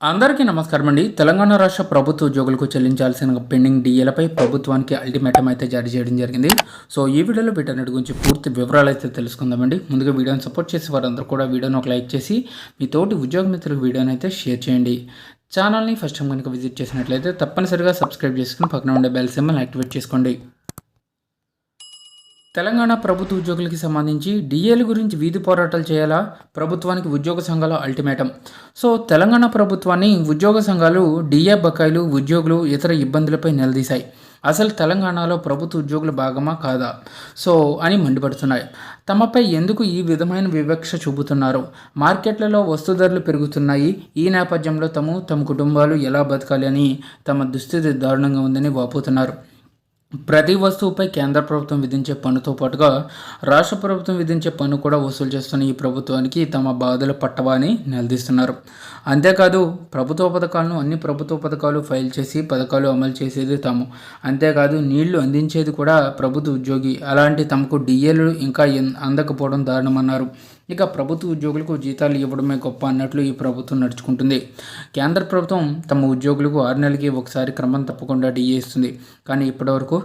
అందరికీ నమస్కారం అండి తెలంగాణ రాష్ట్ర ప్రభుత్వ ఉద్యోగులకు చెల్లించాల్సిన పెండింగ్ డిఏలపై ప్రభుత్వానికి అల్టిమేటం అయితే జారీ చేయడం జరిగింది. సో ఈ వీడియోలో వీటన్నిటి గురించి పూర్తి వివరాలు అయితే తెలుసుకుందామండి. ముందుగా వీడియోని సపోర్ట్ చేసి వారందరూ కూడా వీడియోని ఒక లైక్ చేసి మీ తోటి ఉద్యోగ మిత్రులకు వీడియోని అయితే షేర్ చేయండి. ఛానల్ని ఫస్ట్ టైం కనుక విజిట్ చేసినట్లయితే తప్పనిసరిగా సబ్స్క్రైబ్ చేసుకుని పక్కన ఉండే బెల్ సింబల్ యాక్టివేట్ చేసుకోండి. తెలంగాణ ప్రభుత్వ ఉద్యోగులకి సంబంధించి డిఏల గురించి వీధి పోరాటాలు చేయాలా? ప్రభుత్వానికి ఉద్యోగ సంఘాల అల్టిమేటం. సో తెలంగాణ ప్రభుత్వాన్ని ఉద్యోగ సంఘాలు డిఏ బకాయిలు ఉద్యోగులు ఇతర ఇబ్బందులపై నిలదీశాయి. అసలు తెలంగాణలో ప్రభుత్వ ఉద్యోగుల భాగమా కాదా? సో అని మండిపడుతున్నాయి. తమపై ఎందుకు ఈ విధమైన వివక్ష చూపుతున్నారు? మార్కెట్లలో వస్తు ధరలు పెరుగుతున్నాయి. ఈ నేపథ్యంలో తము తమ కుటుంబాలు ఎలా బతకాలి అని తమ దుస్థితి దారుణంగా ఉందని వాపోతున్నారు. ప్రతి వస్తువుపై కేంద్ర ప్రభుత్వం విధించే పన్నుతో పాటుగా రాష్ట్ర ప్రభుత్వం విధించే పన్ను కూడా వసూలు చేస్తున్న ఈ ప్రభుత్వానికి తమ బాధలు పట్టవా అని నిలదీస్తున్నారు. అంతేకాదు ప్రభుత్వ పథకాలను అన్ని ప్రభుత్వ పథకాలు ఫైల్ చేసి పథకాలు అమలు చేసేది తాము. అంతేకాదు నీళ్ళు అందించేది కూడా ప్రభుత్వ ఉద్యోగి. అలాంటి తమకు డిఏలు ఇంకా అందకపోవడం దారుణమన్నారు. ఇక ప్రభుత్వ ఉద్యోగులకు జీతాలు ఇవ్వడమే గొప్ప అన్నట్లు ఈ ప్రభుత్వం నడుచుకుంటుంది. కేంద్ర ప్రభుత్వం తమ ఉద్యోగులకు ఆరు నెలలకి ఒకసారి క్రమం తప్పకుండా డిఏ ఇస్తుంది. కానీ ఇప్పటివరకు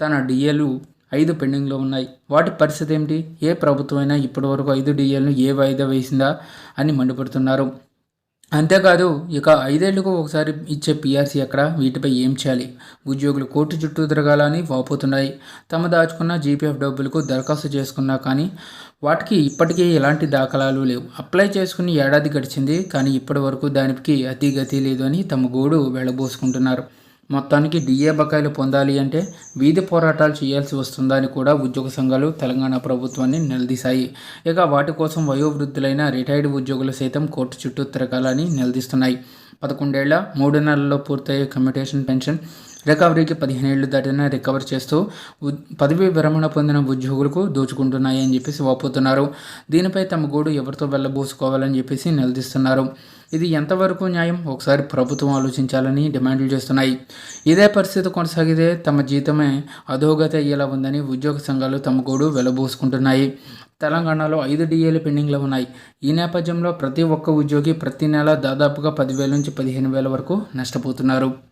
తన డిఏలు ఐదు పెండింగ్లో ఉన్నాయి. వాటి పరిస్థితి ఏమిటి? ఏ ప్రభుత్వమైనా ఇప్పటివరకు ఐదు డిఏలను ఏ వాయిదా వేసిందా అని మండిపడుతున్నారు. అంతేకాదు ఇక ఐదేళ్ళకు ఒకసారి ఇచ్చే పీఆర్సీ ఎక్కడ వీటిపై ఏం చేయాలి? ఉద్యోగులు కోర్టు చుట్టూ తిరగాలని వాపోతున్నాయి. తమ దాచుకున్న జీపీఎఫ్ డబ్బులకు దరఖాస్తు చేసుకున్నా కానీ వాటికి ఇప్పటికీ ఎలాంటి దాఖలాలు లేవు. అప్లై చేసుకుని ఏడాది గడిచింది కానీ ఇప్పటి వరకు దానికి అతి గతి లేదు అని తమ గోడు వెళ్ళబోసుకుంటున్నారు. మొత్తానికి డిఏ బకాయిలు పొందాలి అంటే వీధి పోరాటాలు చేయాల్సి వస్తుందా అని కూడా ఉద్యోగ సంఘాలు తెలంగాణ ప్రభుత్వాన్ని నిలదీశాయి. ఇక వాటి కోసం వయోవృద్ధులైన రిటైర్డ్ ఉద్యోగులు సైతం కోర్టు చుట్టూ తిరగాలని నిలదీస్తున్నాయి. పదకొండేళ్ళ మూడు నెలల్లో పూర్తయ్యే కమ్యూటేషన్ పెన్షన్ రికవరీకి పదిహేను ఏళ్ళు దాటిన రికవర్ చేస్తూ పదవి విరమణ పొందిన ఉద్యోగులకు దోచుకుంటున్నాయి అని చెప్పేసి వాపోతున్నారు. దీనిపై తమ గోడు ఎవరితో వెళ్ళబోసుకోవాలని చెప్పేసి నిలదీస్తున్నారు. ఇది ఎంతవరకు న్యాయం? ఒకసారి ప్రభుత్వం ఆలోచించాలని డిమాండ్లు చేస్తున్నాయి. ఇదే పరిస్థితి కొనసాగితే తమ జీతమే అధోగతి అయ్యేలా ఉందని ఉద్యోగ సంఘాలు తమ గోడు వెలబోసుకుంటున్నాయి తెలంగాణలో ఐదు డిఏలు పెండింగ్లో ఉన్నాయి. ఈ నేపథ్యంలో ప్రతి ఒక్క ఉద్యోగి ప్రతి నెల దాదాపుగా పదివేల నుంచి పదిహేను వేల వరకు నష్టపోతున్నారు.